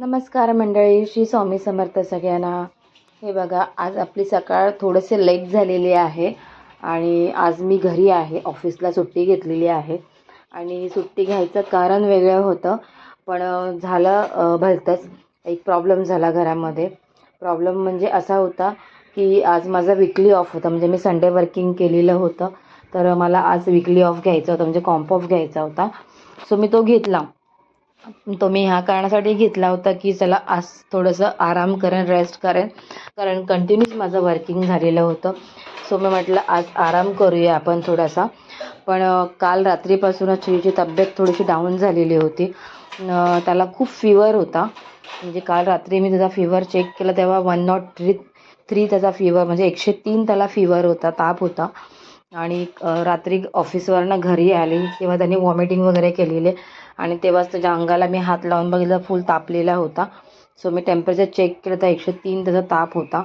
नमस्कार मंडळी श्री स्वामी समर्थ सगळ्यांना. हे बघा आज आपली सकाळ थोडेसे लेट झालेली आहे आणि आज मी घरी आहे ऑफिसला सुट्टी घेतलेली आहे. आणि सुट्टी घ्यायचं कारण वेगळं होतं पण झालं भलतंच. एक प्रॉब्लेम झाला घरामध्ये. प्रॉब्लेम म्हणजे असा होता की आज माझा विकली ऑफ होता. म्हणजे मी संडे वर्किंग केलेलं होतं. तर मला आज विकली ऑफ घ्यायचं होतं. म्हणजे कॉम्प ऑफ घ्यायचा होता. सो मी तो घेतला. तो मी ह्या कारणासाठी घेतला होता की चला आज थोडंसं आराम करेन रेस्ट करेन. कारण कंटिन्यूच माझं वर्किंग झालेलं होतं. सो मी म्हटलं आज आराम करूया आपण थोडासा. पण काल रात्रीपासूनच श्रीची तब्येत थोडीशी डाऊन झालेली होती. त्याला खूप फिवर होता. म्हणजे काल रात्री मी त्याचा फिवर चेक केला तेव्हा वन नॉट थ्री थ्री त्याचा फिवर म्हणजे एकशे तीन त्याला फिवर होता ताप होता. आणि रात्री ऑफिसवरनं घरी आली तेव्हा त्यांनी वॉमिटिंग वगैरे केलेले आणि तेव्हाच त्याच्या अंगाला मी हात लावून बघितलं फुल तापलेला होता. सो मी टेम्परेचर चेक केलं तर एकशे तीन त्याचा ताप होता.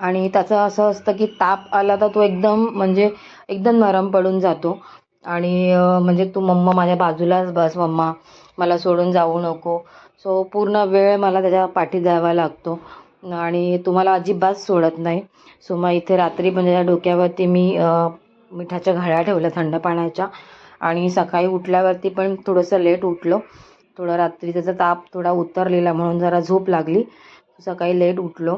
आणि त्याचं असं असतं की ताप आला तर तो एकदम म्हणजे एकदम नरम पडून जातो. आणि म्हणजे तू मम्मा माझ्या बाजूलाच बस मम्मा मला सोडून जाऊ नको. सो पूर्ण वेळ मला त्याच्या पाठी द्यावा लागतो. आणि तुम्हाला अजिबात सोडत नाही. सो मग इथे रात्री म्हणजे त्या डोक्यावरती मी मिठाच्या घड्या ठेवल्या थंड पाण्याच्या. आणि सकाळी उठल्यावरती पण थोडंसं लेट उठलो. थोडं रात्री त्याचा ताप थोडा उतरलेला म्हणून जरा झोप लागली. सकाळी लेट उठलो.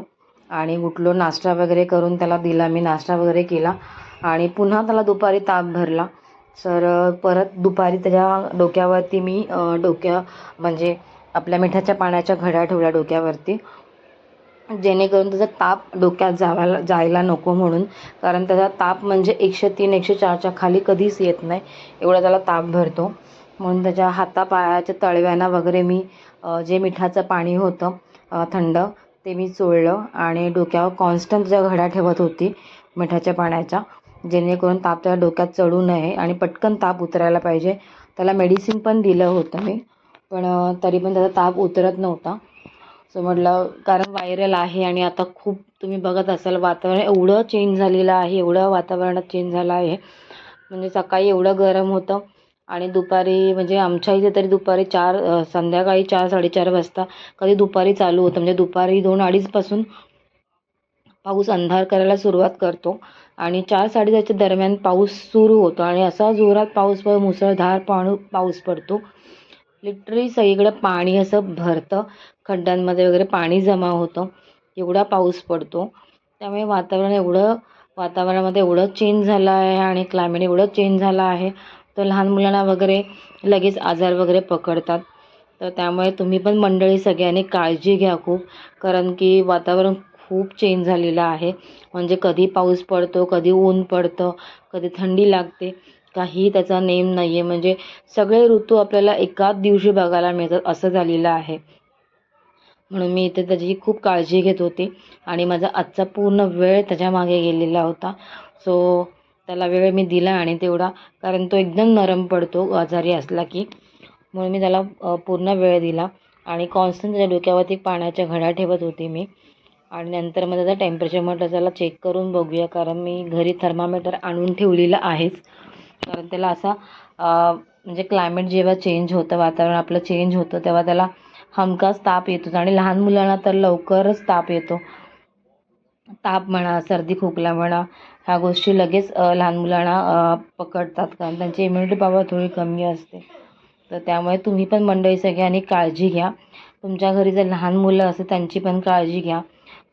आणि उठलो नाश्ता वगैरे करून त्याला दिला मी. नाश्ता वगैरे केला. आणि पुन्हा त्याला दुपारी ताप भरला. तर परत दुपारी त्याच्या डोक्यावरती मी डोक्या म्हणजे आपल्या मिठाच्या पाण्याच्या घड्या ठेवल्या डोक्यावरती. जेणेकरून त्याचा ताप डोक्यात जावायला जायला नको म्हणून. कारण त्याचा ताप म्हणजे एकशे तीन एकशे चारच्या खाली कधीच येत नाही. एवढा त्याला ताप भरतो. म्हणून त्याच्या हातापायाच्या तळव्यांना वगैरे मी जे मिठाचं पाणी होतं थंड ते मी चोळलं आणि डोक्यावर कॉन्स्टंट त्याच्या घड्या ठेवत होती मिठाच्या पाण्याच्या. जेणेकरून ताप त्याच्या डोक्यात चढू नये आणि पटकन ताप उतरायला पाहिजे. त्याला मेडिसिन पण दिलं होतं मी. पण तरी पण त्याचा ताप उतरत नव्हता. सो म्हटलं कारण व्हायरल आहे आणि आता खूप तुम्ही बघत असाल वातावरण एवढं चेंज झालेलं आहे एवढं वातावरणात चेंज झालं आहे. म्हणजे सकाळी एवढं गरम होतं आणि दुपारी म्हणजे आमच्या इथे तरी दुपारी चार संध्याकाळी चार साडेचार वाजता कधी दुपारी चालू होतं. म्हणजे दुपारी दोन अडीचपासून पाऊस अंधार करायला सुरुवात करतो आणि चार साडेचारच्या दरम्यान पाऊस सुरू होतो आणि असा जोरात पाऊस मुसळधार पाणू पाऊस पडतो. लिटरली सगळीकडे पाणी असं भरतं. खड्ड्यांमध्ये वगैरे पाणी जमा होतं. एवढा पाऊस पडतो. त्यामुळे वातावरण एवढं वातावरणामध्ये एवढं चेंज झालं आहे आणि क्लायमेट एवढं चेंज झालं आहे. तर लहान मुलांना वगैरे लगेच आजार वगैरे पकडतात. तर त्यामुळे तुम्ही पण मंडळी सगळ्यांनी काळजी घ्या खूप. कारण की वातावरण खूप चेंज झालेलं आहे. म्हणजे कधी पाऊस पडतो कधी ऊन पडतं कधी थंडी लागते. काही त्याचा नेम नाही आहे म्हणजे सगळे ऋतू आपल्याला एकाच दिवशी बघायला मिळतात असं झालेलं आहे. म्हणून मी इथे त्याची खूप काळजी घेत होते. आणि माझा आजचा पूर्ण वेळ त्याच्यामागे गेलेला होता. सो त्याला वेळ मी दिला आणि तेवढा कारण तो एकदम नरम पडतो आजारी असला की. म्हणून मी त्याला पूर्ण वेळ दिला. आणि कॉन्स्टंट त्याच्या डोक्यावरती पाण्याच्या घड्या ठेवत होते मी. आणि नंतर मग त्याचं टेम्परेचर म्हटलं त्याला चेक करून बघूया कारण मी घरी थर्मामीटर आणून ठेवलेलं आहेच. कारण त्याला असा म्हणजे क्लायमेट जेव्हा चेंज होतं वातावरण आपलं चेंज होतं तेव्हा त्याला हमखास ताप येतोच. आणि लहान मुलांना तर लवकरच ताप येतो. ताप म्हणा सर्दी खोकला म्हणा ह्या गोष्टी लगेच लहान मुलांना पकडतात. कारण त्यांची इम्युनिटी पॉवर थोडी कमी असते. तर त्यामुळे तुम्ही पण मंडळी सगळ्यांनी काळजी घ्या. तुमच्या घरी जर लहान मुलं असेल त्यांची पण काळजी घ्या.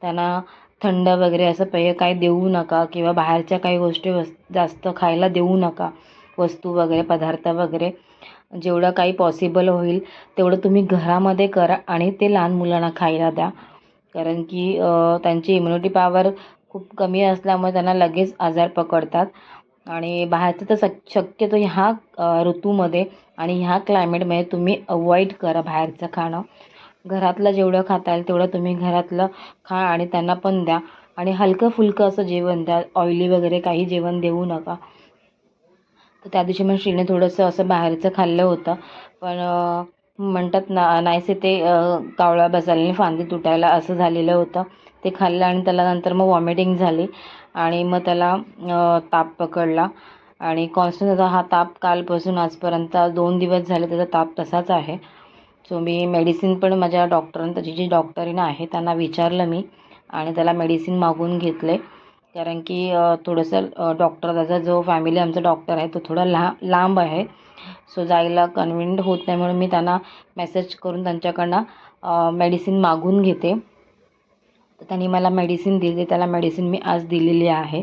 त्यांना थंड वगैरे असं पेय काही देऊ नका किंवा बाहेरच्या काही गोष्टी वस् जास्त खायला देऊ नका. वस्तू वगैरे पदार्थ वगैरे. जेवढं काही पॉसिबल होईल तेवढं तुम्ही घरामध्ये करा आणि ते लहान मुलांना खायला द्या. कारण की त्यांची इम्युनिटी पॉवर खूप कमी असल्यामुळे त्यांना लगेच आजार पकडतात. आणि बाहेरचं तर शक शक्यतो ह्या ऋतूमध्ये आणि ह्या क्लायमेटमध्ये तुम्ही अवॉइड करा बाहेरचं खाणं. घरातलं जेवढं खाता येईल तेवढं तुम्ही घरातलं खा आणि त्यांना पण द्या. आणि हलकं फुलकं असं जेवण द्या. ऑइली वगैरे काही जेवण देऊ नका. तर त्या दिवशी मग श्रीने थोडंसं असं बाहेरचं खाल्लं होतं. पण म्हणतात ना नाहीसे ते कावळा बसायला फांदी तुटायला असं झालेलं होतं. ते खाल्लं आणि त्याला नंतर मग वॉमिटिंग झाली. आणि मग त्याला ताप पकडला. आणि कॉन्स्टंट त्याचा हा ताप कालपासून आजपर्यंत दोन दिवस झाले त्याचा ताप तसाच आहे. सो मी मेडिसिन पण माझ्या डॉक्टरांना त्याची जी डॉक्टरीनं आहे त्यांना विचारलं मी आणि त्याला मेडिसिन मागून घेतले. कारण की थोडंसं डॉक्टर त्याचा जो फॅमिली आमचा डॉक्टर आहे तो थोडा ला लांब आहे. सो जायला कन्व्हिनियंट होत नाही म्हणून मी त्यांना मेसेज करून त्यांच्याकडनं मेडिसिन मागून घेते. तर त्यांनी मला मेडिसिन दिली. त्याला मेडिसिन मी आज दिलेली आहे.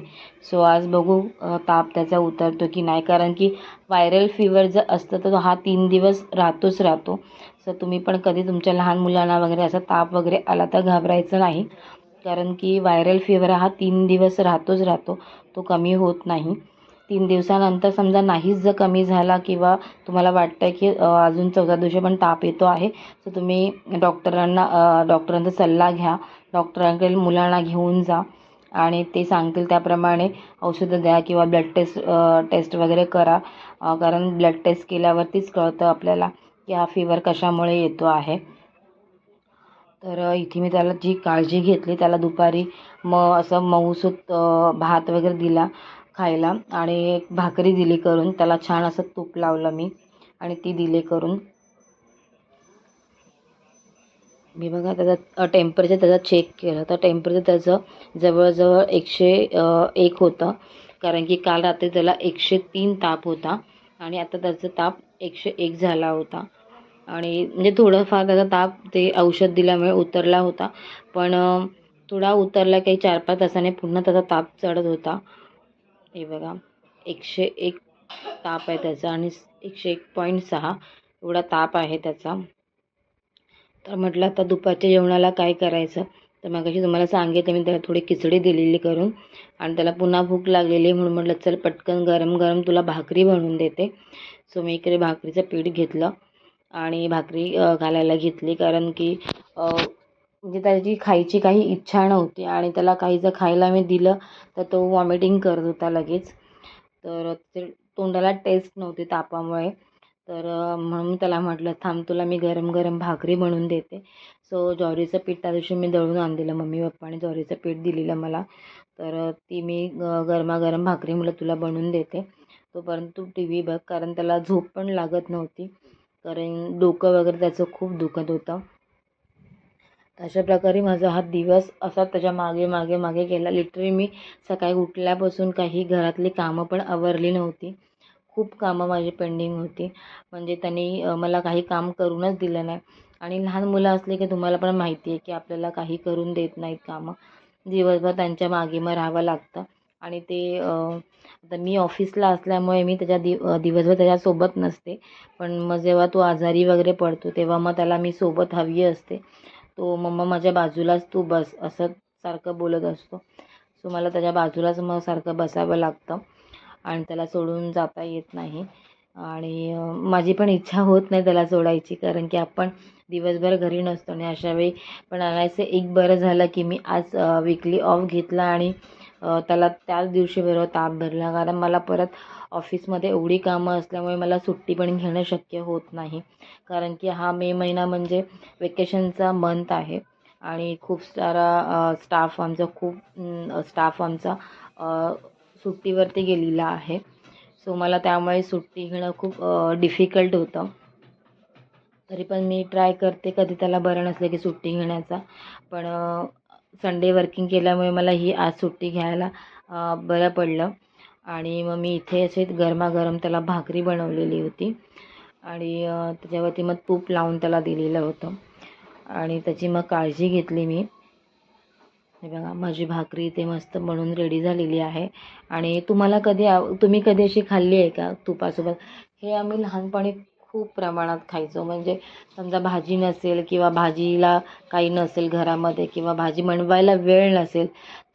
सो आज बघू ताप त्याचा उतरतो की नाही. कारण की व्हायरल फीवर जर असतं तर हा तीन दिवस राहतोच राहतो. सो तुम्ही पण कधी तुमच्या लहान मुलांना वगैरे असा ताप वगैरे आला तर घाबरायचं नाही. कारण की व्हायरल फीवर हा तीन दिवस राहतोच राहतो. तो कमी होत नाही. तीन दिवसानंतर समजा नाहीच जर कमी झाला किंवा तुम्हाला वाटतं की अजून चौदा दिवशी पण ताप येतो आहे तर तुम्ही डॉक्टरांना डॉक्टरांचा सल्ला घ्या. डॉक्टरांकडे मुलांना घेऊन जा. आणि ते सांगतील त्याप्रमाणे औषधं द्या किंवा ब्लड टेस्ट टेस्ट वगैरे करा. कारण ब्लड टेस्ट केल्यावरतीच कळतं आपल्याला. की हा फीवर कशामुळे येतो आहे? तर इथे मी त्याला जी काळजी घेतली त्याला दुपारी मग असं मऊसूत भात वगैरे दिला खायला आणि एक भाकरी दिली करून त्याला छान असं तूप लावलं मी आणि ती दिली करून. मी बघा त्याचा टेम्परेचर त्याचा चेक केलं. तर टेम्परेचर त्याचं जवळजवळ एकशे एक होतं. कारण की काल रात्री त्याला एकशे तीन ताप होता आणि आता त्याचं ताप एकशे एक झाला होता. आणि म्हणजे थोडंफार त्याचा ताप ते औषध दिल्यामुळे उतरला होता. पण थोडा उतरला काही चार पाच तासाने पुन्हा त्याचा ताप चढत होता. हे बघा एकशे एक ताप आहे त्याचा आणि एकशे एक पॉईंट सहा एवढा ताप आहे त्याचा. तर म्हटलं आता दुपारच्या जेवणाला काय करायचं? तर मगाशी तुम्हाला सांगितलं मी त्याला थोडी खिचडी दिलेली करून आणि त्याला पुन्हा भूक लागलेली म्हणून म्हटलं चल पटकन गरम गरम तुला भाकरी बनवून देते. सो मी इकडे भाकरीचं पीठ घेतलं आणि भाकरी घालायला घेतली कारण की म्हणजे त्याची खायची काही इच्छा नव्हती आणि त्याला काही जर खायला मी दिलं तर तो वॉमिटिंग करत होता लगेच. तर ते तोंडाला टेस्ट नव्हती तापामुळे. तर म्हणून त्याला म्हटलं थांब तुला मी गरम गरम भाकरी बनवून देते. सो ज्वारीचं पीठ त्या दिवशी मी दळून आणलेलं मम्मी पप्पाने ज्वारीचं पीठ दिलेलं मला. तर ती मी ग गरमागरम भाकरी म्हटलं तुला बनवून देते. तोपर्यंत तू टी व्ही बघ कारण त्याला झोप पण लागत नव्हती. कारण डोकं वगैरे त्याचं खूप दुखत होतं. अशा प्रकारे माझा हा दिवस असा त्याच्यामागे मागे मागे गेला. लिटरली मी सकाळी उठल्यापासून काही घरातली कामं पण आवरली नव्हती. खूप कामं माझी पेंडिंग होती. म्हणजे त्यांनी मला काही काम करूनच दिलं नाही. आणि लहान मुलं असले की तुम्हाला पण माहिती आहे की आपल्याला काही करून देत नाहीत कामं. दिवसभर त्यांच्या मागे मग राहावं लागतं. आणि ते आता मी ऑफिसला असल्यामुळे मी त्याच्या दि दिवसभर त्याच्यासोबत नसते. पण मग जेव्हा तो आजारी वगैरे पडतो तेव्हा मग त्याला मी सोबत हवी असते. तो मम्मा माझ्या बाजूलाच तू बस असं सारखं बोलत असतो. सो मला त्याच्या बाजूलाच मग सारखं बसावं लागतं. आणि त्याला सोडून जाता येत नाही. आणि माझी पण इच्छा होत नाही त्याला सोडायची. कारण की आपण दिवसभर घरी नसतो. आणि अशावेळी पण आणायचं एक बरं झालं की मी आज विकली ऑफ घेतला आणि त्याला त्याच दिवशी बरोबर ताप भरला कारण मला परत ऑफिसमध्ये एवढी कामं असल्यामुळे मला सुट्टी पण घेणं शक्य होत नाही. कारण की हा मे महिना म्हणजे वेकेशनचा मंथ आहे. आणि खूप सारा स्टाफ आमचा खूप स्टाफ आमचा सुट्टीवरती गेलेला आहे. सो मला त्यामुळे सुट्टी घेणं खूप डिफिकल्ट होतं. तरी पण मी ट्राय करते कधी त्याला बरं नसलं की सुट्टी घेण्याचा. पण संडे वर्किंग केल्यामुळे मला ही आज सुट्टी घ्यायला बरं पडलं. आणि मग मी इथे असे गरमागरम त्याला भाकरी बनवलेली होती. आणि त्याच्यावरती मग तूप लावून त्याला दिलेलं होतं. आणि त्याची मग काळजी घेतली मी. हे बघा माझी भाकरी इथे मस्त बनून रेडी झालेली आहे. आणि तुम्हाला कधी आव तुम्ही कधी अशी खाल्ली आहे का तुपासोबत? हे आम्ही लहानपणी खूप प्रमाणात खायचो. म्हणजे समजा भाजी नसेल किंवा भाजीला काही नसेल घरामध्ये किंवा भाजी बनवायला वेळ नसेल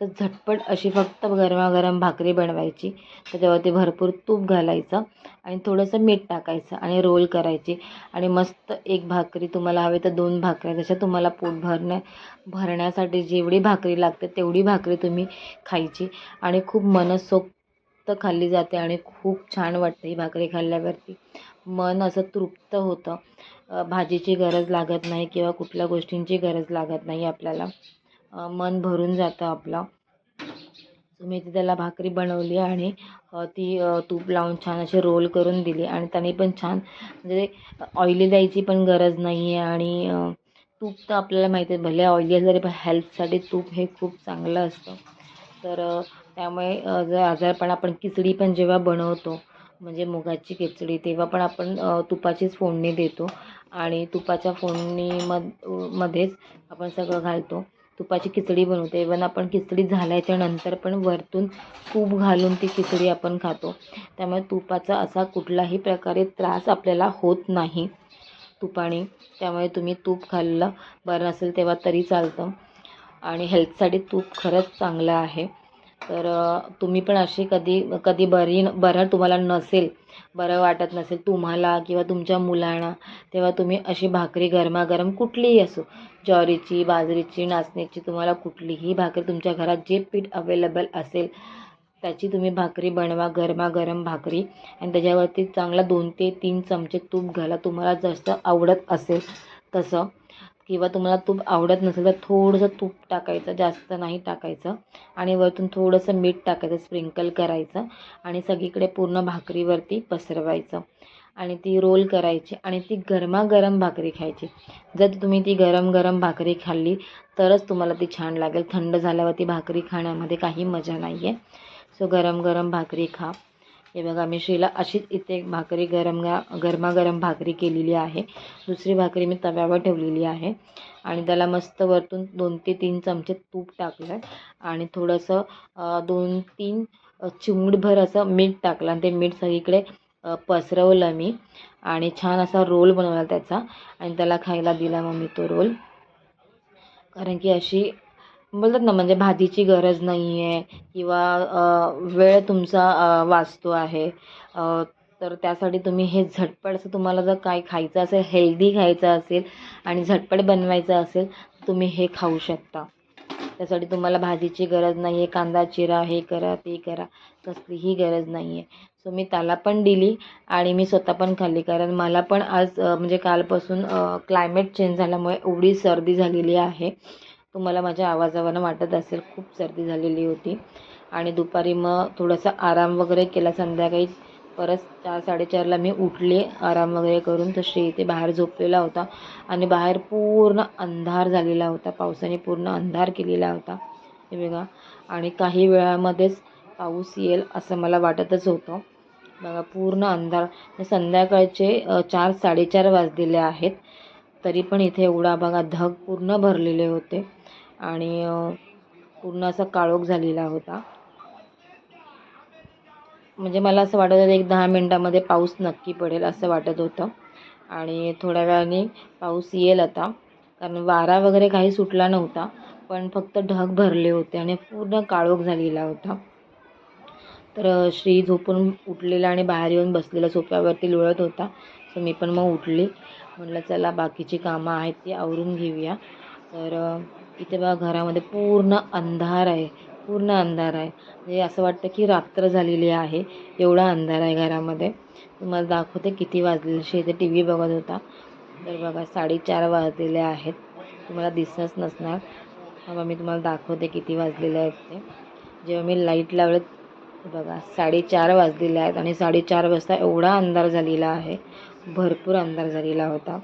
तर झटपट अशी फक्त गरमागरम भाकरी बनवायची. त्याच्यावरती भरपूर तूप घालायचं आणि थोडंसं मीठ टाकायचं आणि रोल करायची. आणि मस्त एक भाकरी तुम्हाला हवी तर दोन भाकऱ्या. जशा तुम्हाला पोट भरण्या भरण्यासाठी जेवढी भाकरी लागते तेवढी भाकरी तुम्ही खायची. आणि खूप मनसोक्त खाल्ली जाते आणि खूप छान वाटते ही भाकरी खाल्ल्यावरती. मन असं तृप्त होतं. भाजीची गरज लागत नाही किंवा कुठल्या गोष्टींची गरज लागत नाही आपल्याला. मन भरून जातं आपलं. सो मी ती त्याला भाकरी बनवली आणि ती तूप लावून छान अशी रोल करून दिली आणि त्याने पण छान म्हणजे ऑइली द्यायची पण गरज नाही आहे आणि तूप तर आपल्याला माहिती आहे भले ऑइली असलं तरी पण हेल्थसाठी तूप हे खूप चांगलं असतं. तर त्यामुळे जर आजारपण आपण खिचडी पण जेव्हा बनवतो म्हणजे मुगाची खिचडी तेव्हा पण आपण तुपाचीच फोडणी देतो. आणि तुपाच्या फोडणीमध मध्येच आपण सगळं घालतो. तुपाची खिचडी बनवतो. इवन आपण खिचडी झाल्याच्यानंतर पण वरतून तूप घालून ती खिचडी आपण खातो. त्यामुळे तुपाचा असा कुठलाही प्रकारे त्रास आपल्याला होत नाही तुपाने. त्यामुळे तुम्ही तूप खाल्लं बरं असेल तेव्हा तरी चालतं. आणि हेल्थसाठी तूप खरंच चांगलं आहे. तर तुम्ही पण अशी कधी कधी बरी बरं तुम्हाला नसेल बरं वाटत नसेल तुम्हाला किंवा तुमच्या मुलांना तेव्हा तुम्ही अशी भाकरी गरमागरम कुठलीही असो. ज्वारीची बाजरीची नाचणीची तुम्हाला कुठलीही भाकरी तुमच्या घरात जे पीठ अवेलेबल असेल त्याची तुम्ही भाकरी बनवा गरमागरम भाकरी. आणि त्याच्यावरती चांगला दोन ते तीन चमचे तूप घाला. तुम्हाला जसं आवडत असेल तसं. किंवा तुम्हाला तूप आवडत नसेल तर थोडंसं तूप टाकायचं जास्त नाही टाकायचं. आणि वरतून थोडंसं मीठ टाकायचं स्प्रिंकल करायचं. आणि सगळीकडे पूर्ण भाकरीवरती पसरवायचं. आणि ती रोल करायची आणि ती गरमागरम भाकरी खायची. जर तुम्ही ती गरम गरम भाकरी खाल्ली तरच तुम्हाला ती छान लागेल. थंड झाल्यावर ती भाकरी खाण्यामध्ये काही मजा नाही आहे सो गरम गरम भाकरी खा. हे बघा मी श्रीला अशीच इथे भाकरी गरम गरमागरम भाकरी केलेली आहे. दुसरी भाकरी मी तव्यावर ठेवलेली आहे. आणि त्याला मस्त वरतून दोन ते तीन चमचे तूप टाकलं. आहे आणि थोडंसं दोन तीन चिमूटभर असं मीठ टाकलं. आणि ते मीठ सगळीकडे पसरवलं मी. आणि छान असा रोल बनवला त्याचा. आणि त्याला खायला दिला मग मी तो रोल. कारण की अशी बोलतात ना म्हणजे भाजीची गरज नाही आहे किंवा वेळ तुमचा वाचतो आहे. तर त्यासाठी तुम्ही हे झटपट असं तुम्हाला जर काय खायचं असेल हेल्दी खायचं असेल आणि झटपट बनवायचं असेल तर तुम्ही हे खाऊ शकता. त्यासाठी तुम्हाला भाजीची गरज नाही आहे कांदा चिरा हे करा ते करा कसलीही गरज नाही आहे सो मी त्याला पण दिली आणि मी स्वतः पण खाल्ली. कारण मला पण आज म्हणजे कालपासून क्लायमेट चेंज झाल्यामुळे एवढी सर्दी झालेली आहे. तुम्हाला माझ्या आवाजावरनं वाटत असेल खूप सर्दी झालेली होती. आणि दुपारी मग थोडासा आराम वगैरे केला. संध्याकाळी परत चार साडेचारला मी उठले आराम वगैरे करून तर श्री इथे बाहेर झोपलेला होता. आणि बाहेर पूर्ण अंधार झालेला होता. पावसाने पूर्ण अंधार केलेला होता. हे बघा. आणि काही वेळामध्येच पाऊस येईल असं मला वाटतच होतं. बघा पूर्ण अंधार. संध्याकाळचे चार साडेचार वाजलेले आहेत. तरी पण इथे एवढा बघा धग पूर्ण भरलेले होते. आणि पूर्ण असा काळोख झालेला होता. म्हणजे मला असं वाटत होतं एक दहा मिनटामध्ये पाऊस नक्की पडेल असं वाटत होतं. आणि थोड्या वेळाने पाऊस येईल आता. कारण वारा वगैरे काही सुटला नव्हता पण फक्त ढग भरले होते आणि पूर्ण काळोख झालेला होता. तर श्री झोपून उठलेला आणि बाहेर येऊन बसलेला सोफ्यावरती लोळत होता. सो मी पण मग उठली. म्हटलं चला बाकीची कामं आहेत ती आवरून घेऊया. तर इथे बघा घरामध्ये पूर्ण अंधार आहे. पूर्ण अंधार आहे. म्हणजे असं वाटतं की रात्र झालेली आहे. एवढा अंधार आहे घरामध्ये. तुम्हाला दाखवते किती वाजलेशी इथे टी व्ही बघत होता. तर बघा साडेचार वाजलेले आहेत. तुम्हाला दिसतच नसणार. हा मी तुम्हाला दाखवते किती वाजलेले आहेत ते. जेव्हा मी लाइट लावलं बघा साडेचार वाजलेले आहेत आणि साडेचार वाजता एवढा अंधार झालेला आहे. भरपूर अंधार झालेला होता.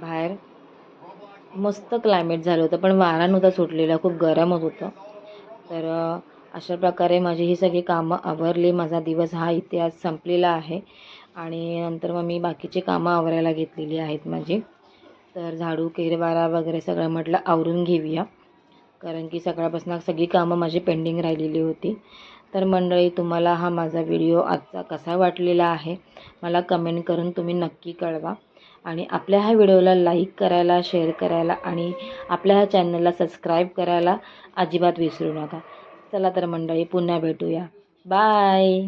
बाहेर मस्त क्लायमेट झालं होतं पण वारा नव्हता सुटलेला खूप गरम होत. होतं तर अशा प्रकारे माझी ही सगळी कामं आवरली माझा दिवस हा इथे आज संपलेला आहे. आणि नंतर मग मी बाकीची कामं आवरायला घेतलेली आहेत माझी. तर झाडू केरवारा वगैरे सगळं म्हटलं आवरून घेऊया. कारण की सकाळपासून सगळी कामं माझी पेंडिंग राहिलेली होती. तर मंडळी तुम्हाला हा माझा व्हिडिओ आजचा कसा वाटलेला आहे? मला कमेंट करून तुम्ही नक्की कळवा. आणि आपल्या ह्या व्हिडिओला लाईक करायला शेअर करायला आणि आपल्या ह्या चॅनलला सबस्क्राईब करायला अजिबात विसरू नका. चला तर मंडळी पुन्हा भेटूया. बाय!